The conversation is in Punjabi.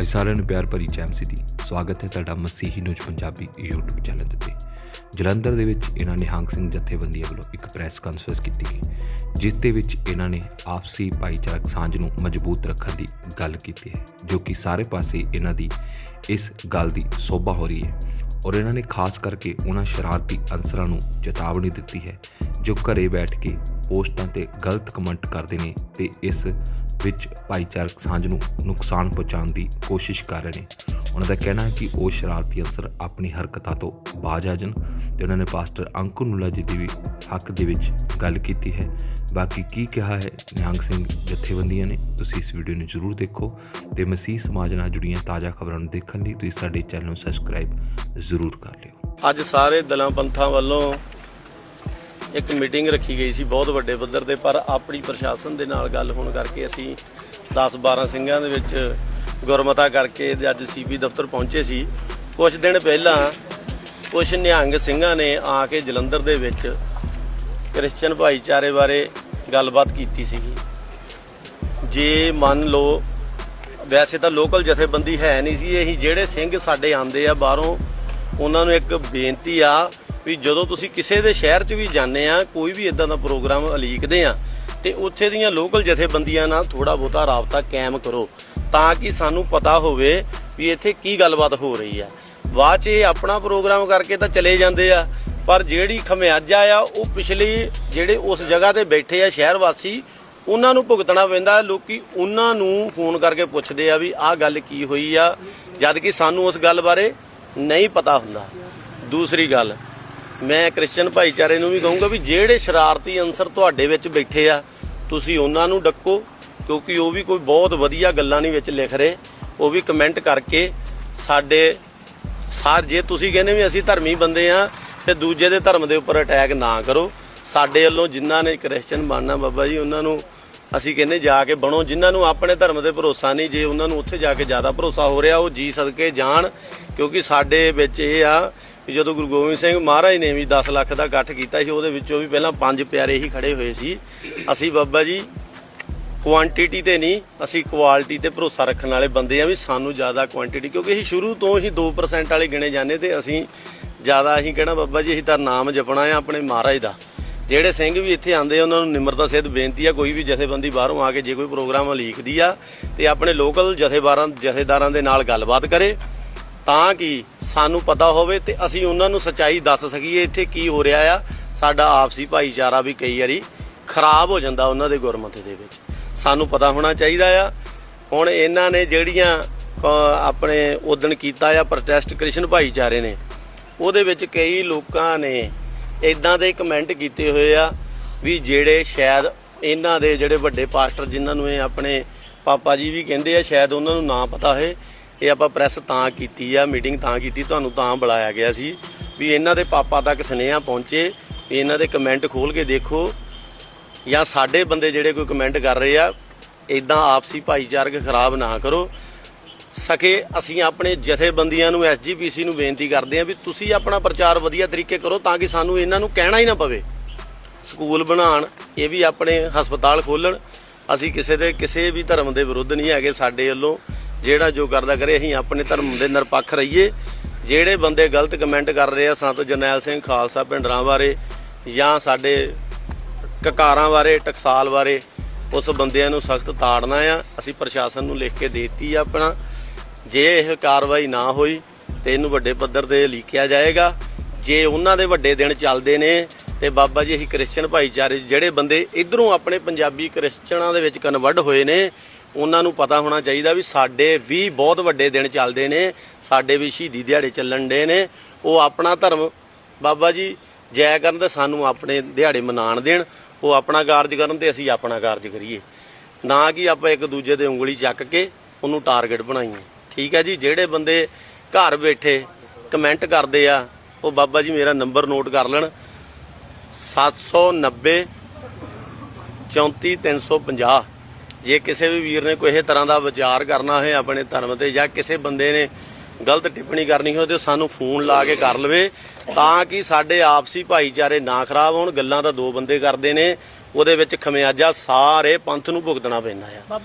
ਅਸੀਂ ਸਾਰਿਆਂ ਨੂੰ ਪਿਆਰ ਭਰੀ ਚੈਮਸੀ ਦੀ ਸਵਾਗਤ ਹੈ ਤੁਹਾਡਾ ਮਸੀਹੀ ਨਿਊਜ਼ ਪੰਜਾਬੀ YouTube ਚੈਨਲ ਦੇ ਉੱਤੇ ਜਲੰਧਰ ਦੇ ਵਿੱਚ ਇਹਨਾਂ ਨਿਹੰਗ ਸਿੰਘ ਜਥੇਬੰਦੀਆਂ ਵੱਲੋਂ ਇੱਕ ਪ੍ਰੈਸ ਕਾਨਫਰੰਸ ਕੀਤੀ ਗਈ, ਜਿਸ ਦੇ ਵਿੱਚ ਇਹਨਾਂ ਨੇ ਆਪਸੀ ਭਾਈਚਾਰਕ ਸਾਂਝ ਨੂੰ ਮਜ਼ਬੂਤ ਰੱਖਣ ਦੀ ਗੱਲ ਕੀਤੀ ਹੈ, ਜੋ ਕਿ ਸਾਰੇ ਪਾਸੇ ਇਹਨਾਂ ਦੀ ਇਸ ਗੱਲ ਦੀ ਸੋਭਾ ਹੋ ਰਹੀ ਹੈ ਔਰ ਇਹਨਾਂ ਨੇ ਖਾਸ ਕਰਕੇ ਉਹਨਾਂ ਸ਼ਰਾਰਤੀ ਅਨਸਰਾਂ ਨੂੰ ਚੇਤਾਵਨੀ ਦਿੱਤੀ ਹੈ, ਜੋ ਘਰੇ ਬੈਠ ਕੇ ਪੋਸਟਾਂ ਤੇ ਗਲਤ ਕਮੈਂਟ ਕਰਦੇ ਨੇ ਤੇ ਇਸ ਵਿੱਚ ਭਾਈਚਾਰਕ ਸਾਂਝ ਨੂੰ ਨੁਕਸਾਨ ਪਹੁੰਚਾਉਣ ਦੀ ਕੋਸ਼ਿਸ਼ ਕਰ ਰਹੇ ਨੇ। ਉਹਨਾਂ ਦਾ ਕਹਿਣਾ ਹੈ ਕਿ ਉਹ ਸ਼ਰਾਰਤੀ ਅਨਸਰ ਆਪਣੀ ਹਰਕਤਾਂ ਤੋਂ ਬਾਜ ਆ ਜਾਣ ਤੇ ਉਹਨਾਂ ਨੇ ਪਾਸਟਰ ਅੰਕੁਰ ਨੂਲਾ ਜੀ ਦੀ ਵੀ ਹੱਕ ਦੇ ਵਿੱਚ ਗੱਲ ਕੀਤੀ ਹੈ। ਬਾਕੀ ਕੀ ਕਿਹਾ ਹੈ ਨਿਹੰਗ ਸਿੰਘ ਜਥੇਬੰਦੀਆਂ ਨੇ, ਤੁਸੀਂ ਇਸ ਵੀਡੀਓ ਨੂੰ ਜ਼ਰੂਰ ਦੇਖੋ ਤੇ ਮਸੀਹ ਸਮਾਜ ਨਾਲ ਜੁੜੀਆਂ ਤਾਜ਼ਾ ਖਬਰਾਂ ਨੂੰ ਦੇਖਣ ਲਈ ਤੁਸੀਂ ਸਾਡੇ ਚੈਨਲ ਨੂੰ ਸਬਸਕ੍ਰਾਈਬ ਜ਼ਰੂਰ ਕਰ ਲਿਓ। ਅੱਜ ਸਾਰੇ ਦਲਾਂ ਪੰਥਾਂ ਵੱਲੋਂ ਇੱਕ ਮੀਟਿੰਗ ਰੱਖੀ ਗਈ ਸੀ ਬਹੁਤ ਵੱਡੇ ਪੱਧਰ ਤੇ, ਪਰ ਆਪਣੀ ਪ੍ਰਸ਼ਾਸਨ ਦੇ ਨਾਲ ਗੱਲ ਹੋਣ ਕਰਕੇ ਅਸੀਂ 10-12 ਸਿੰਘਾਂ ਦੇ ਵਿੱਚ ਗੁਰਮਤਾ ਕਰਕੇ ਤੇ ਅੱਜ ਸੀਬੀ ਦਫ਼ਤਰ ਪਹੁੰਚੇ ਸੀ। ਕੁਝ ਦਿਨ ਪਹਿਲਾਂ ਕੁਝ ਨਿਹੰਗ ਸਿੰਘਾਂ ਨੇ ਆ ਕੇ ਜਲੰਧਰ ਦੇ ਵਿੱਚ ਕ੍ਰਿਸਚੀਅਨ ਭਾਈਚਾਰੇ ਬਾਰੇ ਗੱਲਬਾਤ ਕੀਤੀ ਸੀਗੀ। ਜੇ ਮੰਨ ਲਓ, ਵੈਸੇ ਤਾਂ ਲੋਕਲ ਜਥੇਬੰਦੀ ਹੈ ਨਹੀਂ ਸੀ, ਇਹੀ ਜਿਹੜੇ ਸਿੰਘ ਸਾਡੇ ਆਂਦੇ ਆ ਬਾਹਰੋਂ, ਉਹਨਾਂ ਨੂੰ ਇੱਕ ਬੇਨਤੀ ਆ ਵੀ ਜਦੋਂ ਤੁਸੀਂ ਕਿਸੇ ਦੇ ਸ਼ਹਿਰ 'ਚ ਵੀ ਜਾਂਦੇ ਆ, ਕੋਈ ਵੀ ਇਦਾਂ ਦਾ ਪ੍ਰੋਗਰਾਮ ਅਲੀਕਦੇ ਆ, ਤੇ ਉੱਥੇ ਦੀਆਂ ਲੋਕਲ ਜਥੇਬੰਦੀਆਂ ਨਾਲ ਥੋੜਾ ਬਹੁਤਾ ਰਾਬਤਾ ਕਾਇਮ ਕਰੋ ਤਾਂ ਕਿ ਸਾਨੂੰ ਪਤਾ ਹੋਵੇ ਵੀ ਇੱਥੇ ਕੀ ਗੱਲਬਾਤ ਹੋ ਰਹੀ ਆ। ਬਾਅਦ 'ਚ ਇਹ ਆਪਣਾ ਪ੍ਰੋਗਰਾਮ ਕਰਕੇ ਤਾਂ ਚਲੇ ਜਾਂਦੇ ਆ, ਪਰ ਜਿਹੜੀ ਖਮਿਆਜਾ ਆ, ਉਹ ਪਿਛਲੇ ਜਿਹੜੇ ਉਸ ਜਗ੍ਹਾ ਤੇ ਬੈਠੇ ਆ ਸ਼ਹਿਰ ਵਾਸੀ, ਉਹਨਾਂ ਨੂੰ ਭੁਗਤਣਾ ਪੈਂਦਾ। ਲੋਕੀ ਉਹਨਾਂ ਨੂੰ ਫੋਨ ਕਰਕੇ ਪੁੱਛਦੇ ਆ ਵੀ ਆਹ ਗੱਲ ਕੀ ਹੋਈ ਆ, ਜਦ ਕਿ ਸਾਨੂੰ ਉਸ ਗੱਲ ਬਾਰੇ ਨਹੀਂ ਪਤਾ ਹੁੰਦਾ। ਦੂਸਰੀ ਗੱਲ ਮੈਂ ਕ੍ਰਿਸਚੀਅਨ ਭਾਈਚਾਰੇ ਨੂੰ ਵੀ ਕਹੂੰਗਾ ਵੀ ਜਿਹੜੇ ਸ਼ਰਾਰਤੀ ਅੰਸਰ ਤੁਹਾਡੇ ਵਿੱਚ ਬੈਠੇ ਆ, ਤੁਸੀਂ ਉਹਨਾਂ ਨੂੰ ਡੱਕੋ, ਕਿਉਂਕਿ ਉਹ ਵੀ ਕੋਈ ਬਹੁਤ ਵਧੀਆ ਗੱਲਾਂ ਨਹੀਂ ਵਿੱਚ ਲਿਖ ਰਹੇ। ਉਹ ਵੀ ਕਮੈਂਟ ਕਰਕੇ ਸਾਡੇ ਸਾਰ ਜੇ ਤੁਸੀਂ ਕਹਿੰਦੇ ਵੀ ਅਸੀਂ ਧਰਮੀ ਬੰਦੇ ਆ ਤੇ ਦੂਜੇ ਦੇ ਧਰਮ ਦੇ ਉੱਪਰ ਅਟੈਕ ਨਾ ਕਰੋ। ਸਾਡੇ ਵੱਲੋਂ ਜਿਨ੍ਹਾਂ ਨੇ ਕ੍ਰਿਸਚੀਅਨ ਬਣਨਾ ਬਾਬਾ ਜੀ, ਉਹਨਾਂ ਨੂੰ ਅਸੀਂ ਕਹਿੰਦੇ ਜਾ ਕੇ ਬਣੋ। ਜਿਨ੍ਹਾਂ ਨੂੰ ਆਪਣੇ ਧਰਮ ਤੇ ਭਰੋਸਾ ਨਹੀਂ, ਜੇ ਉਹਨਾਂ ਨੂੰ ਉੱਥੇ ਜਾ ਕੇ ਜ਼ਿਆਦਾ ਭਰੋਸਾ ਹੋ ਰਿਹਾ, ਉਹ ਜੀ ਸਦਕੇ ਜਾਣ, ਕਿਉਂਕਿ ਸਾਡੇ ਵਿੱਚ ਇਹ ਆ ਵੀ ਜਦੋਂ ਗੁਰੂ ਗੋਬਿੰਦ ਸਿੰਘ ਮਹਾਰਾਜ ਨੇ ਵੀ 10 ਲੱਖ ਦਾ ਇਕੱਠ ਕੀਤਾ ਸੀ, ਉਹਦੇ ਵਿੱਚੋਂ ਵੀ ਪਹਿਲਾਂ ਪੰਜ ਪਿਆਰੇ ਹੀ ਖੜੇ ਹੋਏ ਸੀ। ਅਸੀਂ ਬਾਬਾ ਜੀ ਕੁਆਂਟੀਟੀ ਤੇ ਨਹੀਂ, ਅਸੀਂ ਕੁਆਲਿਟੀ ਤੇ ਭਰੋਸਾ ਰੱਖਣ ਵਾਲੇ ਬੰਦੇ ਆ ਵੀ ਸਾਨੂੰ ਜ਼ਿਆਦਾ ਕੁਆਂਟੀਟੀ ਕਿਉਂਕਿ ਅਸੀਂ ਸ਼ੁਰੂ ਤੋਂ ਹੀ 2% ਵਾਲੇ ਗਿਣੇ ਜਾਂਦੇ ਤੇ ਅਸੀਂ ਜ਼ਿਆਦਾ ਅਸੀਂ ਕਹਿਣਾ ਬਾਬਾ ਜੀ, ਅਸੀਂ ਤਾਂ ਨਾਮ ਜਪਣਾ ਆ ਆਪਣੇ ਮਹਾਰਾਜ ਦਾ। ਜਿਹੜੇ ਸਿੰਘ ਵੀ ਇੱਥੇ ਆਉਂਦੇ ਉਹਨਾਂ ਨੂੰ ਨਿਮਰਤਾ ਸਹਿਤ ਬੇਨਤੀ ਆ, ਕੋਈ ਵੀ ਜਥੇਬੰਦੀ ਬਾਹਰੋਂ ਆ ਕੇ ਜੇ ਕੋਈ ਪ੍ਰੋਗਰਾਮ ਲੀਕਦੀ ਆ ਤੇ ਆਪਣੇ ਲੋਕਲ ਜਥੇਬਾਰਾਂ, ਜਥੇਦਾਰਾਂ ਦੇ ਨਾਲ ਗੱਲਬਾਤ ਕਰੇ। ਤਾਂ ਕਿ ਸਾਨੂੰ ਪਤਾ ਹੋਵੇ ਤੇ ਅਸੀਂ ਉਹਨਾਂ ਨੂੰ ਸੱਚਾਈ ਦੱਸ ਸਕੀਏ ਇੱਥੇ ਕੀ ਹੋ ਰਿਹਾ ਆ। ਸਾਡਾ ਆਪਸੀ ਭਾਈਚਾਰਾ ਵੀ ਕਈ ਵਾਰੀ ਖਰਾਬ ਹੋ ਜਾਂਦਾ ਉਹਨਾਂ ਦੇ ਗੁਰਮਤਿ ਦੇ ਵਿੱਚ। ਸਾਨੂੰ ਪਤਾ ਹੋਣਾ ਚਾਹੀਦਾ ਆ। ਹੁਣ ਇਹਨਾਂ ਨੇ ਜਿਹੜੀਆਂ ਆਪਣੇ ਉਦਣ ਕੀਤਾ ਆ ਪ੍ਰੋਟੈਸਟ ਕ੍ਰਿਸ਼ਨ ਭਾਈਚਾਰੇ ਨੇ, ਉਹਦੇ ਵਿੱਚ ਕਈ ਲੋਕਾਂ ਨੇ ਇਦਾਂ ਦੇ ਕਮੈਂਟ ਕੀਤੇ ਹੋਏ ਆ ਵੀ ਜਿਹੜੇ ਸ਼ਾਇਦ ਇਹਨਾਂ ਦੇ ਜਿਹੜੇ ਵੱਡੇ ਪਾਸਟਰ ਜਿਨ੍ਹਾਂ ਨੂੰ ਇਹ ਆਪਣੇ ਪਾਪਾ ਜੀ ਵੀ ਕਹਿੰਦੇ ਆ, ਸ਼ਾਇਦ ਉਹਨਾਂ ਨੂੰ ਨਾ ਪਤਾ ਹੋਏ। ਇਹ ਆਪਾਂ ਪ੍ਰੈਸ ਤਾਂ ਕੀਤੀ ਆ ਮੀਟਿੰਗ ਤਾਂ ਕੀਤੀ, ਤੁਹਾਨੂੰ ਤਾਂ ਬੁਲਾਇਆ ਗਿਆ ਸੀ ਵੀ ਇਹਨਾਂ ਦੇ ਪਾਪਾ ਤੱਕ ਸੁਨੇਹਾ ਪਹੁੰਚੇ, ਵੀ ਇਹਨਾਂ ਦੇ ਕਮੈਂਟ ਖੋਲ ਕੇ ਦੇਖੋ। ਜਾਂ ਸਾਡੇ ਬੰਦੇ ਜਿਹੜੇ ਕੋਈ ਕਮੈਂਟ ਕਰ ਰਹੇ ਆ ਇਦਾਂ ਆਪਸੀ ਭਾਈਚਾਰਕ ਖਰਾਬ ਨਾ ਕਰੋ। ਸਕੇ, ਅਸੀਂ ਆਪਣੇ ਜਥੇਬੰਦੀਆਂ ਨੂੰ ਐਸਜੀਪੀਸੀ ਨੂੰ ਬੇਨਤੀ ਕਰਦੇ ਹਾਂ ਵੀ ਤੁਸੀਂ ਆਪਣਾ ਪ੍ਰਚਾਰ ਵਧੀਆ ਤਰੀਕੇ ਕਰੋ ਤਾਂ ਕਿ ਸਾਨੂੰ ਇਹਨਾਂ ਨੂੰ ਕਹਿਣਾ ਹੀ ਨਾ ਪਵੇ। ਸਕੂਲ ਬਣਾਉਣ, ਇਹ ਵੀ ਆਪਣੇ ਹਸਪਤਾਲ ਖੋਲਣ ਅਸੀਂ ਕਿਸੇ ਦੇ, ਕਿਸੇ ਵੀ ਧਰਮ ਦੇ ਵਿਰੁੱਧ ਨਹੀਂ ਹੈਗੇ ਸਾਡੇ ਵੱਲੋਂ। ਜਿਹੜਾ ਜੋ ਕਰਦਾ ਕਰੇ, ਅਸੀਂ ਆਪਣੇ ਧਰਮ ਦੇ ਨਿਰਪੱਖ ਰਹੀਏ। ਜਿਹੜੇ ਬੰਦੇ ਗਲਤ ਕਮੈਂਟ ਕਰ ਰਹੇ ਆ ਸੰਤ ਜਰਨੈਲ ਸਿੰਘ ਖਾਲਸਾ ਭਿੰਡਰਾਂ ਬਾਰੇ ਜਾਂ ਸਾਡੇ ਕਕਾਰਾਂ ਬਾਰੇ, ਟਕਸਾਲ ਬਾਰੇ, ਉਸ ਬੰਦਿਆਂ ਨੂੰ ਸਖਤ ਤਾੜਨਾ ਆ। ਅਸੀਂ ਪ੍ਰਸ਼ਾਸਨ ਨੂੰ ਲਿਖ ਕੇ ਦੇਤੀ ਆ ਆਪਣਾ। ਜੇ ਇਹ ਕਾਰਵਾਈ ਨਾ ਹੋਈ, ਤੇ ਇਹਨੂੰ ਵੱਡੇ ਪੱਧਰ ਤੇ ਲਿਖਿਆ ਜਾਏਗਾ। ਜੇ ਉਹਨਾਂ ਦੇ ਵੱਡੇ ਦਿਨ ਚੱਲਦੇ ਨੇ ਤੇ ਬਾਬਾ ਜੀ, ਅਸੀਂ ਕ੍ਰਿਸਚੀਅਨ ਭਾਈਚਾਰੇ ਜਿਹੜੇ ਬੰਦੇ ਇਧਰੋਂ ਆਪਣੇ ਪੰਜਾਬੀ ਕ੍ਰਿਸਚਨਾਂ ਦੇ ਵਿੱਚ ਕਨਵਰਟ ਹੋਏ ਨੇ, ਉਹਨਾਂ ਨੂੰ ਪਤਾ ਹੋਣਾ ਚਾਹੀਦਾ ਵੀ ਸਾਡੇ ਵੀ ਬਹੁਤ ਵੱਡੇ ਦਿਨ ਚੱਲਦੇ ਨੇ, ਸਾਡੇ ਵੀ ਸ਼ਹੀਦੀ ਦਿਹਾੜੇ ਚੱਲਣ ਦੇ ਨੇ। ਉਹ ਆਪਣਾ ਧਰਮ, ਬਾਬਾ ਜੀ, ਜੈ ਕਰਨ ਤੇ ਸਾਨੂੰ ਆਪਣੇ ਦਿਹਾੜੇ ਮਨਾਣ ਦੇਣ, ਉਹ ਆਪਣਾ ਕਾਰਜ ਕਰਨ ਤੇ ਅਸੀਂ ਆਪਣਾ ਕਾਰਜ ਕਰੀਏ। ਨਾ ਕਿ ਆਪਾਂ ਇੱਕ ਦੂਜੇ ਦੇ ਉਂਗਲੀ ਚੱਕ ਕੇ ਉਹਨੂੰ ਟਾਰਗੇਟ ਬਣਾਈਏ। ਠੀਕ ਹੈ ਜੀ, ਜਿਹੜੇ ਬੰਦੇ ਘਰ ਬੈਠੇ ਕਮੈਂਟ ਕਰਦੇ ਆ, ਉਹ ਬਾਬਾ ਜੀ ਮੇਰਾ ਨੰਬਰ ਨੋਟ ਕਰ ਲੈਣ। 790 34350 ਜੇ ਕਿਸੇ ਵੀ ਵੀਰ ਨੇ ਕੋਈ ਇਹ ਤਰ੍ਹਾਂ ਦਾ ਵਿਚਾਰ ਕਰਨਾ ਹੈ ਆਪਣੇ ਧਰਮ ਤੇ ਜਾਂ ਕਿਸੇ ਬੰਦੇ ਨੇ ਗਲਤ ਟਿੱਪਣੀ ਕਰਨੀ ਹੋਵੇ ਤੇ ਸਾਨੂੰ ਫੋਨ ਲਾ ਕੇ ਕਰ ਲਵੇ ਤਾਂ ਕਿ ਸਾਡੇ ਆਪਸੀ ਭਾਈਚਾਰੇ ਨਾ ਖਰਾਬ ਹੋਣ, ਗੱਲਾਂ ਤਾਂ ਦੋ ਬੰਦੇ ਕਰਦੇ ਨੇ, ਉਹਦੇ ਵਿੱਚ ਖਮਿਆਜਾ ਸਾਰੇ ਪੰਥ ਨੂੰ ਭੁਗਤਣਾ ਪੈਂਦਾ ਆ।